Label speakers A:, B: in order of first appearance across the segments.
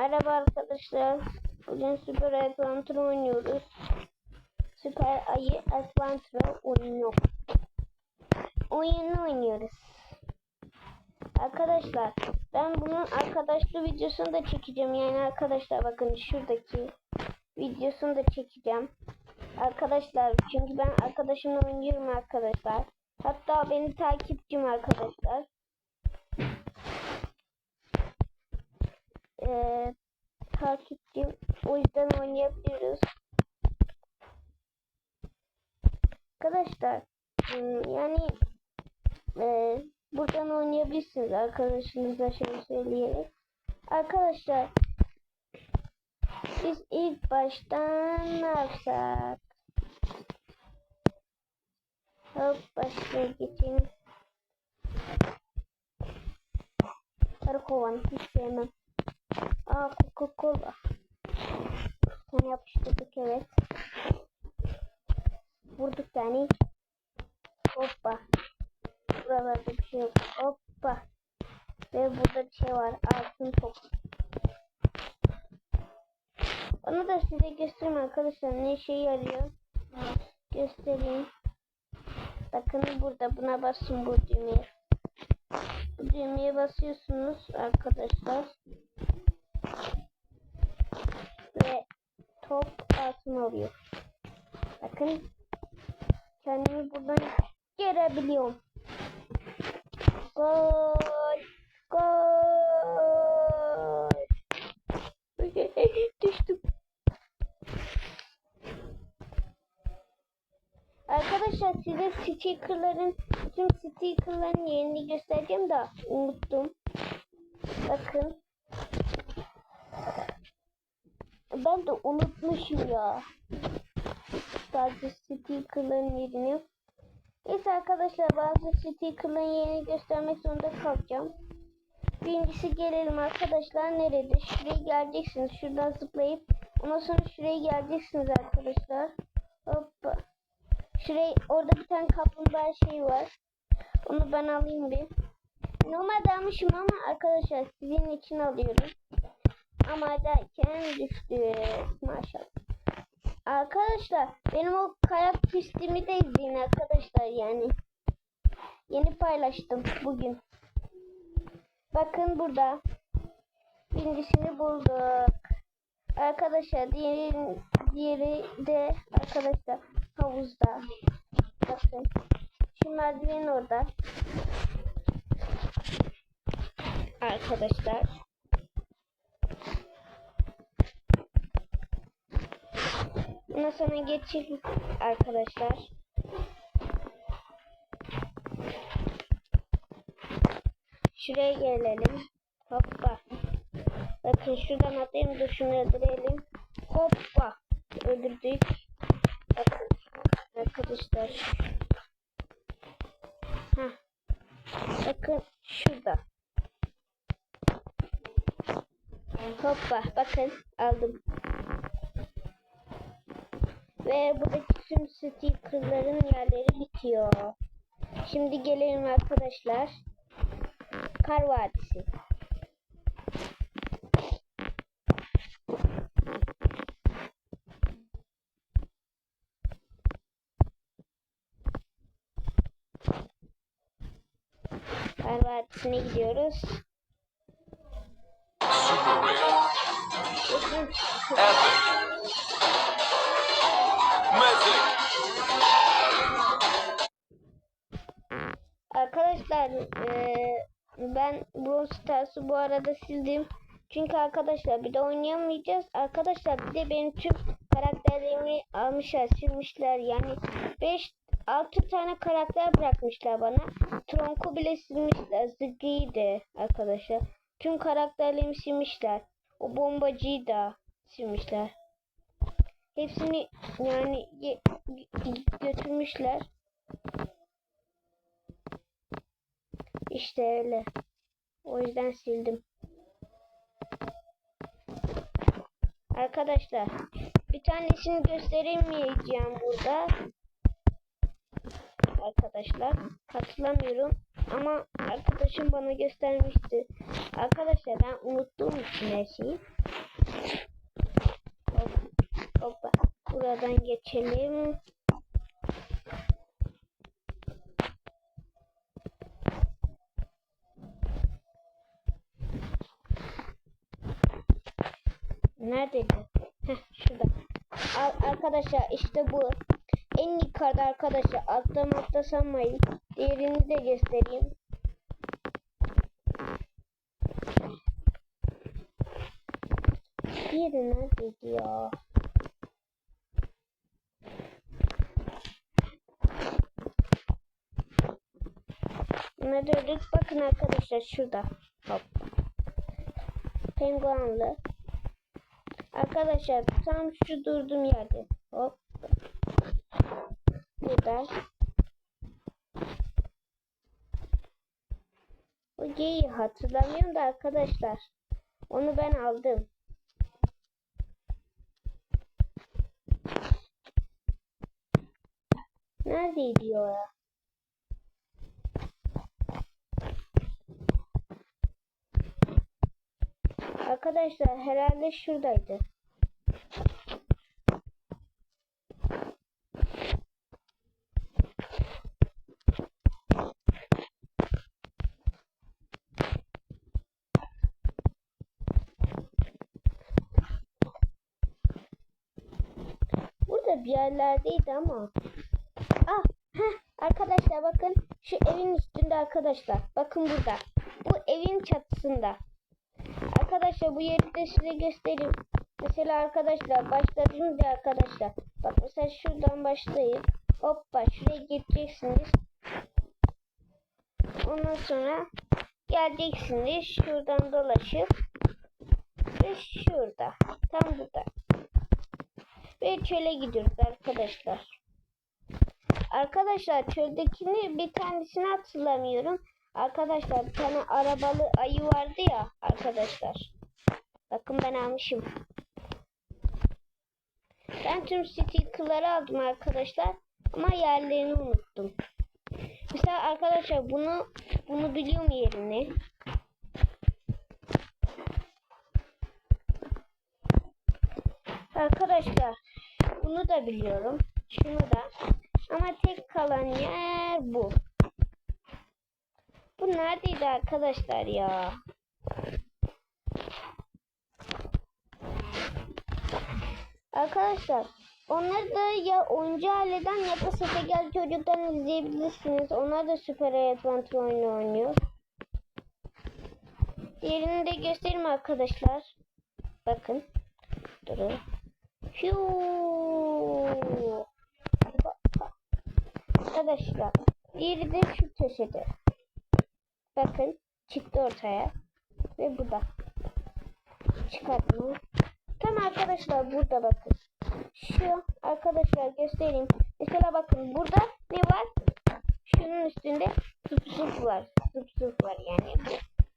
A: Merhaba arkadaşlar. Bugün Süper Adventure oynuyoruz. Süper Ayı Adventure oyunu. Oyunu oynuyoruz. Arkadaşlar ben bunun arkadaşlı videosunu da çekeceğim. Yani arkadaşlar bakın şuradaki videosunu da çekeceğim. Arkadaşlar çünkü ben arkadaşımla oynuyorum arkadaşlar. Hatta beni takipçim arkadaşlar. Ee, takipçim. O yüzden oynayabiliyoruz. Arkadaşlar hmm, yani e, buradan oynayabilirsiniz arkadaşınıza şey söyleyerek. Arkadaşlar biz ilk baştan ne yapsak? Hop başlığa geçelim. Sarı kovan hiç sevmem. Aa Coca-Cola. Sen yapıştırdık evet. Vurduk yani. Hoppa. Buralarda bir şey yok. Hoppa. Ve burada bir şey var. Altın top. Onu da size göstereyim arkadaşlar. Ne işe yarıyor. Göstereyim. Bakın burada buna basın bu düğmeye. Bu düğmeye basıyorsunuz arkadaşlar. Ve top altın oluyor. Bakın. Kendimi buradan görebiliyorum. Gol. Gol. Düştüm. Arkadaşlar size stickerların tüm stickerların yerini göstereceğim de unuttum. Bakın. Ben de unutmuşum ya. Bazı stickerların yerini. Neyse arkadaşlar bazı stickerların yerini göstermek zorunda kalacağım. Birincisi gelelim arkadaşlar nerede? Şuraya geleceksiniz. Şuradan zıplayıp ondan sonra şuraya geleceksiniz arkadaşlar. Hoppa. Şuraya orada bir tane kaplumbağa şey var. Onu ben alayım bir. Normalde almışım ama arkadaşlar sizin için alıyorum. Ama derken düştü. Maşallah. Arkadaşlar benim o kayak pistimi de izleyin arkadaşlar yani. Yeni paylaştım bugün. Bakın burada. Birincisini bulduk. Arkadaşlar diğeri, diğeri de arkadaşlar havuzda. Bakın. Şu merdiven orada. Arkadaşlar. Ondan sonra geçelim arkadaşlar. Şuraya gelelim. Hoppa. Bakın şuradan atayım da şunu öldürelim. Hoppa. Öldürdük. Bakın. Arkadaşlar. Heh. Bakın şurada. Hoppa. Bakın aldım. Ve buradaki tüm stickerların yerleri bitiyor. Şimdi gelelim arkadaşlar. Kar Vadisi. Kar Vadisi'ne gidiyoruz.
B: Super
A: Arkadaşlar eee, ben Brawl Stars'ı bu arada sildim. Çünkü arkadaşlar bir de oynayamayacağız. Arkadaşlar bir de benim tüm karakterlerimi almışlar, silmişler. Yani 5 6 tane karakter bırakmışlar bana. Tronku bile silmişler. Ziggy'yi de arkadaşlar. Tüm karakterlerimi silmişler. O bombacıyı da silmişler. Hepsini yani götürmüşler. İşte öyle. O yüzden sildim. Arkadaşlar bir tanesini gösteremeyeceğim burada. Arkadaşlar hatırlamıyorum ama arkadaşım bana göstermişti. Arkadaşlar ben unuttuğum için her şeyi. Hop, hoppa. Buradan geçelim. Neredeydi? Heh, şurada. Al, arkadaşlar işte bu. En yukarıda arkadaşlar. Altta altta sanmayın. Diğerini de göstereyim. Diğeri neredeydi ya? Döndük. Bakın arkadaşlar şurada. Hop. Penguenli. Arkadaşlar tam şu durduğum yerde. Hop. Burada. Bu geyi hatırlamıyorum da arkadaşlar. Onu ben aldım. Neredeydi o ya? Arkadaşlar herhalde şuradaydı. Yerlerdeydi ama. Ah, heh, arkadaşlar bakın şu evin üstünde arkadaşlar. Bakın burada. Bu evin çatısında. Arkadaşlar bu yeri de size göstereyim. Mesela arkadaşlar başladığınızda arkadaşlar. Bak mesela şuradan başlayıp hoppa şuraya geçeceksiniz. Ondan sonra geleceksiniz şuradan dolaşıp ve şurada tam burada ve çöle gidiyoruz arkadaşlar. Arkadaşlar çöldekini bir tanesini hatırlamıyorum. Arkadaşlar bir tane arabalı ayı vardı ya arkadaşlar. Bakın ben almışım. Ben tüm sticker'ları aldım arkadaşlar. Ama yerlerini unuttum. Mesela arkadaşlar bunu bunu biliyorum yerini. Arkadaşlar bunu da biliyorum. Şunu da. Ama tek kalan yer bu. Bu neredeydi arkadaşlar ya? Arkadaşlar onları da ya oyuncu aileden ya da sete gel çocuktan izleyebilirsiniz. Onlar da Süper Adventure oyunu oynuyor. Diğerini de göstereyim arkadaşlar. Bakın. Durun. Arkadaşlar diğeri de şu köşede. Bakın çıktı ortaya. Ve burada. Çıkartma. Tam arkadaşlar burada bakın. Şu arkadaşlar göstereyim. Mesela bakın burada ne var? Şunun üstünde zıp zıp var. Zıp zıp var yani.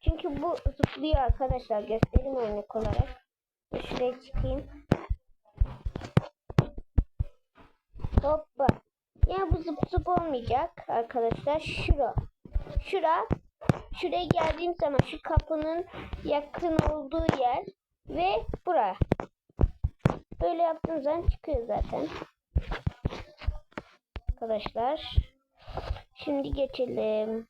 A: Çünkü bu zıplıyor arkadaşlar. Göstereyim örnek olarak. Şuraya çıkayım. Hoppa. Yani bu zıp zıp olmayacak arkadaşlar. Şura. Şura. Şuraya geldiğim zaman şu kapının yakın olduğu yer ve bura. Böyle yaptığım zaman çıkıyor zaten. Arkadaşlar. Şimdi geçelim.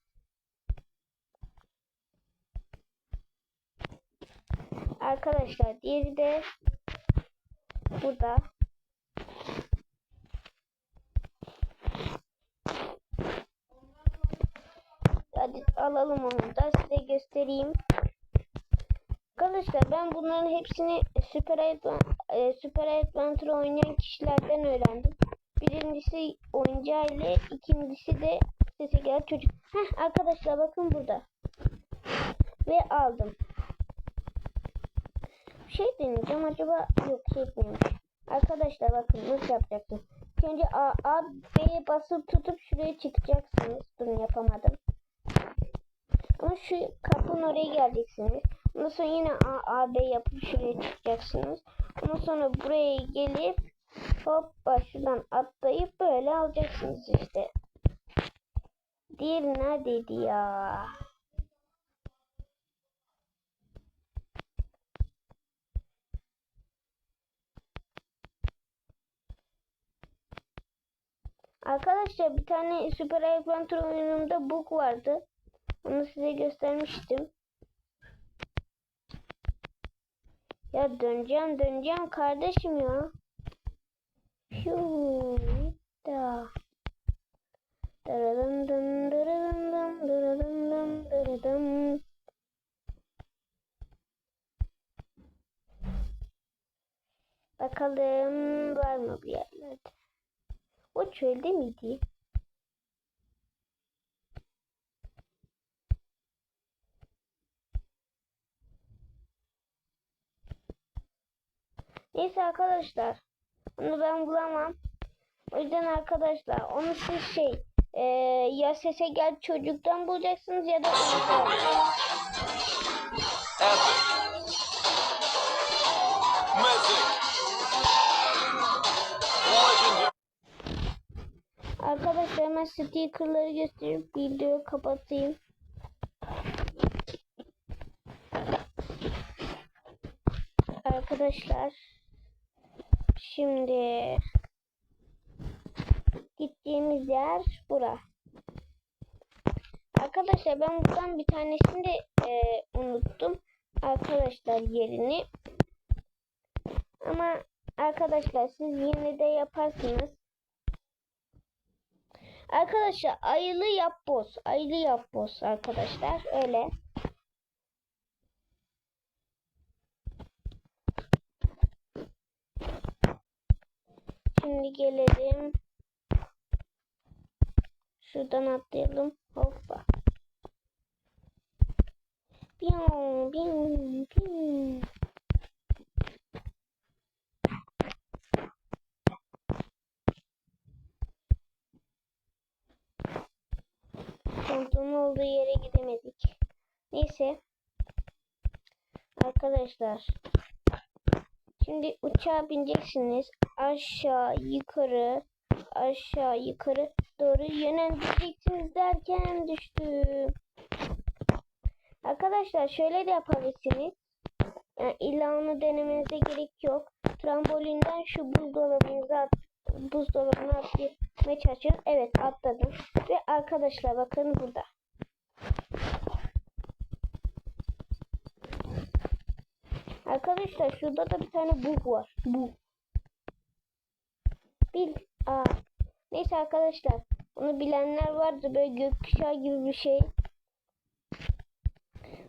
A: Arkadaşlar diğeri de burada. Hadi alalım onu da size göstereyim. Arkadaşlar ben bunların hepsini Super Advan- e, Adventure oynayan kişilerden öğrendim. Birincisi oyuncu aile, ikincisi de sese gel çocuk. Heh, arkadaşlar bakın burada. Ve aldım. Bir şey deneyeceğim acaba yok şey etmiyormuş. Arkadaşlar bakın nasıl yapacaksınız. Önce A, A, B'ye basıp tutup şuraya çıkacaksınız. Durun yapamadım. Ama şu kapının oraya geleceksiniz. Ondan sonra yine A, A, B yapıp şuraya çıkacaksınız. Ondan sonra buraya gelip hop şuradan atlayıp böyle alacaksınız işte. Diğeri neredeydi ya? Arkadaşlar bir tane Süper Adventure oyunumda bug vardı. Onu size göstermiştim. Ya döneceğim döneceğim kardeşim ya. Piu da. Daradım dım daradım dım daradım dım daradım. Bakalım var mı bir yerlerde? O çölde miydi? Neyse arkadaşlar. Onu ben bulamam. O yüzden arkadaşlar onu siz şey e, ya sese gel çocuktan bulacaksınız ya da. Arkadaşlar hemen stickerları gösterip videoyu kapatayım. Arkadaşlar şimdi gideceğimiz yer bura. Arkadaşlar ben buradan bir tanesini de e, unuttum. Arkadaşlar yerini. Ama arkadaşlar siz yine de yaparsınız. Arkadaşlar ayılı yapboz. Ayılı yapboz arkadaşlar. Öyle. Şimdi gelelim. Şuradan atlayalım. Hoppa. Piyon, piyon, piyon. Kontrolün olduğu yere gidemedik. Neyse. Arkadaşlar. Şimdi uçağa bineceksiniz. Aşağı yukarı aşağı yukarı doğru yönlendireceksiniz derken düştüm. Arkadaşlar şöyle de yapabilirsiniz. Yani illa onu denemenize gerek yok. Trambolinden şu buzdolabınıza at, buzdolabına atlamaya çalışın. Evet atladım. Ve arkadaşlar bakın burada. Arkadaşlar şurada da bir tane bug var. Bu. Bil. Aa. Neyse arkadaşlar. Onu bilenler vardı. Böyle gökkuşağı gibi bir şey.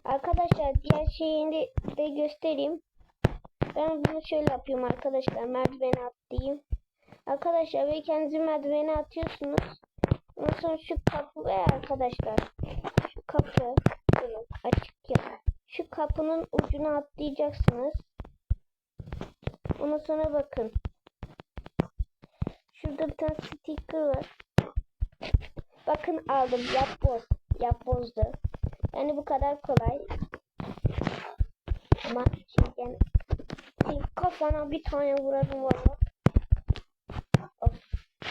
A: Arkadaşlar diğer şeyini de göstereyim. Ben bunu şöyle yapıyorum arkadaşlar. Merdivene atlayayım. Arkadaşlar ve kendinizi merdivene atıyorsunuz. Ondan sonra şu kapı ve arkadaşlar. Şu kapı. Ya. Şu kapının ucuna atlayacaksınız. Ondan sonra bakın. Şurada bir tane sticker var. Bakın aldım. Yapboz. Yapbozdu. Yani bu kadar kolay. Ama yani kafana bir tane vurarım valla. Of,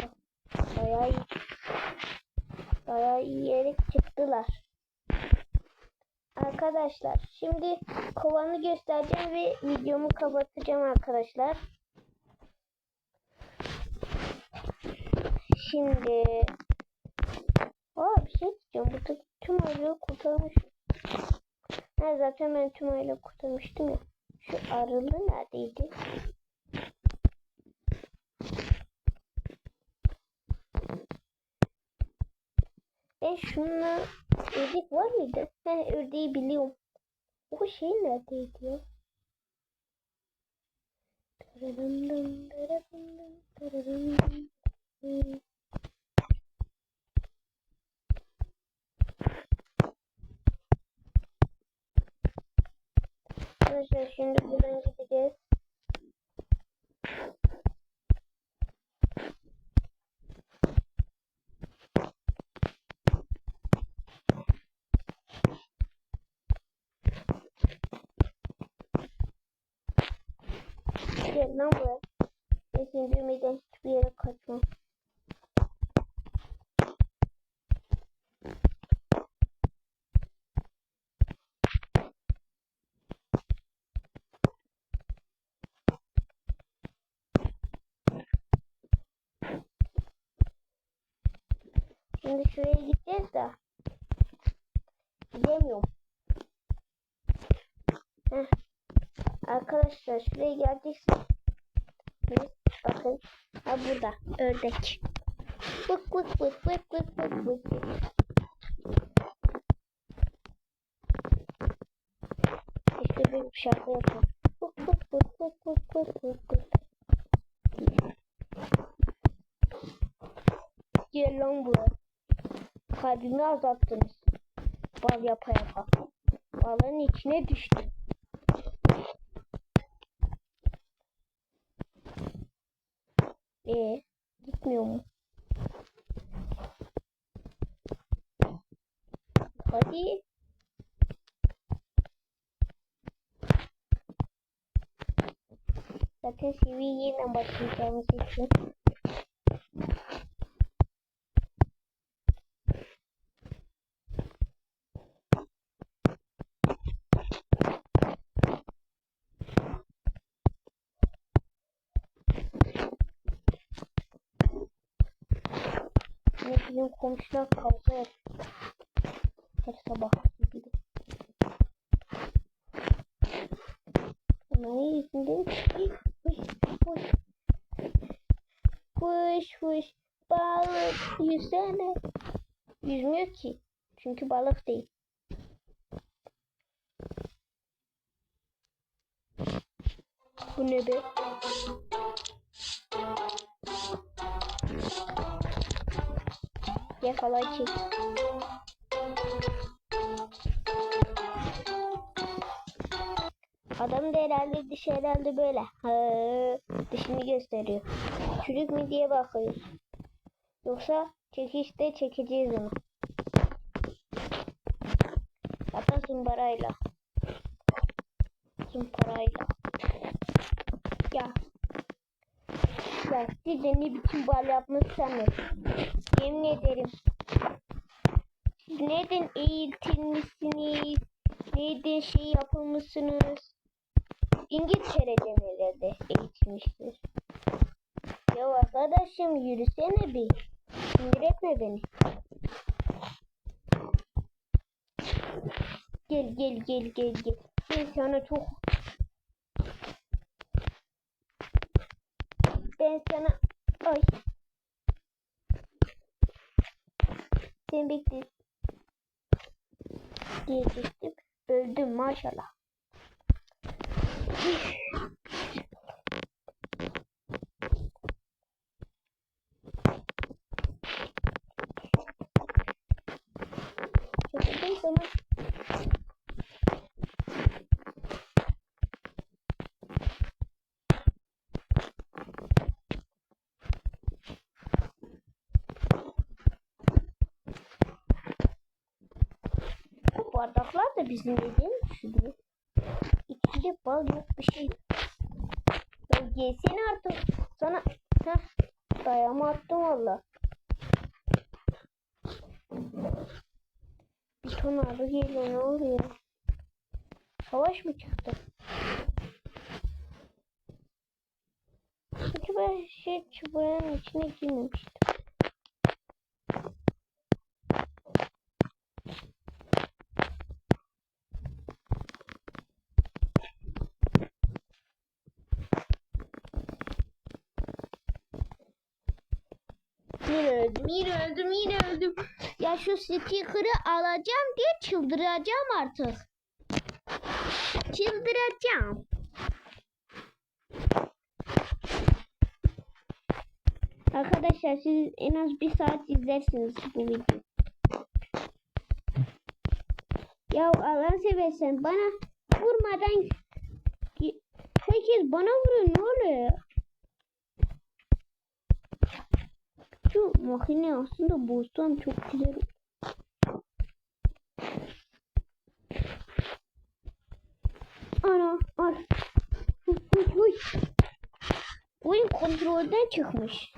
A: of. Bayağı iyi. Bayağı iyi yere çıktılar. Arkadaşlar şimdi kovanı göstereceğim ve videomu kapatacağım arkadaşlar. Şimdi Aa bir şey diyeceğim. Burada tüm ayıları kurtarmışım. Ha, zaten ben tüm ayıları kurtarmıştım ya. Şu arılı neredeydi? E şunla ördek var mıydı? He ördeği biliyorum. O şey neredeydi ya? Tararım, tararım, tararım. Hmm. Arkadaşlar şimdi buradan gideceğiz. Gel lan buraya. Kesin düğmeden hiçbir yere kaçma. Şimdi şuraya gideceğiz de. Gidemiyorum. Heh. Arkadaşlar şuraya geldik. Biz bakın. Ha burada. Ördek. Vık vık vık vık vık vık vık. İşte bir şarkı yapalım. Vık vık vık vık vık vık vık vık. Gel lan buraya. Kalbimi azalttınız. Bal yapa yapa. Balın içine düştü. Ee, gitmiyor mu? Hadi. Zaten seviyeye başlayacağımız için. Ne bizim komşular kavga yapıyor. Her sabah gibi. Ne yüzünden? Huş huş. Huş huş. Balık yüzsene. Yüzmüyor ki. Çünkü balık değil. Bu ne be? Yakala çek. Adam da herhalde dış herhalde böyle. Ha, dışını gösteriyor. Çürük mü diye bakıyor. Yoksa çekişte çekeceğiz onu. Hatta zımbarayla. Zımparayla. Ya. Ya siz de ne biçim bal yapmışsanız. Yemin ederim. Neden eğitilmişsiniz? Neden şey yapılmışsınız? İngiltere'den herhalde eğitilmiştir. Ya arkadaşım yürüsene bir. Sinir etme beni. Gel gel gel gel gel. Ben sana çok... Ben sana... Ay. Sen bekle. Diyecektim. Öldüm maşallah. Çekildiği zaman Bu bardaklar da bizim dediğimiz gibi. İçinde bal yok bir şey. Yesene artık. Sana heh, dayama attım valla. Bir ton arı geliyor ne oluyor? Savaş mı çıktı? Çünkü ben şey çubuğun içine girmemiştim. Yine öldüm, yine öldüm, yine öldüm. Ya şu sticker'ı alacağım diye çıldıracağım artık. Çıldıracağım. Arkadaşlar siz en az bir saat izlersiniz bu videoyu. Ya Allah seversen bana vurmadan herkes bana vuruyor ne oluyor? Şu makine aslında bozsam çok güzel. Ana al. Huy, huy, huy. Oyun kontrolden çıkmış.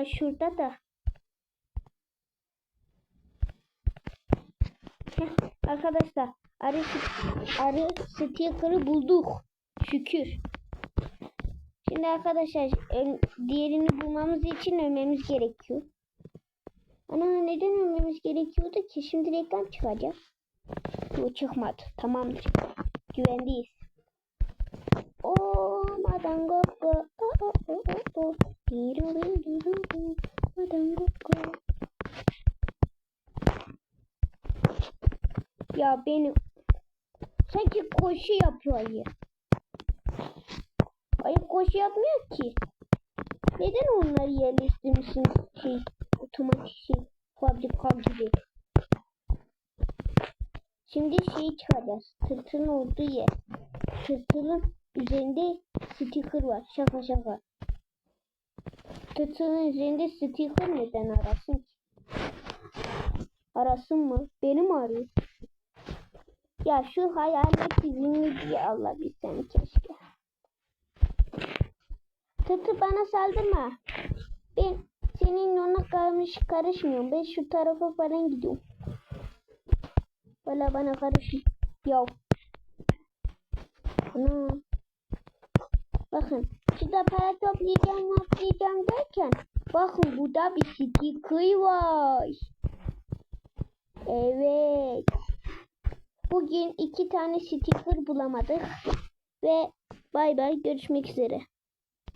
A: Ha şurada da. Heh, arkadaşlar arı, arı sticker'ı bulduk. Şükür. Şimdi arkadaşlar diğerini bulmamız için ölmemiz gerekiyor. Ana neden ölmemiz gerekiyordu ki? Şimdi reklam çıkacak. Bu çıkmadı. Tamamdır. Güvendeyiz. O madango go o o o Ya benim sanki koşu yapıyor ayı. Ayı koşu yapmıyor ki. Neden onları yerleştirmişsin şey otomatik şey fabrika gibi. Şimdi şey çıkacağız. Tırtılın olduğu yer. Tırtılın üzerinde sticker var. Şaka şaka. Tırtılın üzerinde sticker neden arasın ki? Arasın mı? Beni mi arıyor? Ya şu hayalet izini diye alabilsem keşke. Tırtıl bana saldırma. Ben senin ona karış, karışmıyorum. Ben şu tarafa falan gidiyorum. Valla bana karışma. Yav. Ana. Bakın. Şurada para toplayacağım, toplayacağım derken. Bakın burada bir sticker var. Evet. Bugün iki tane sticker bulamadık. Ve bay bay görüşmek üzere.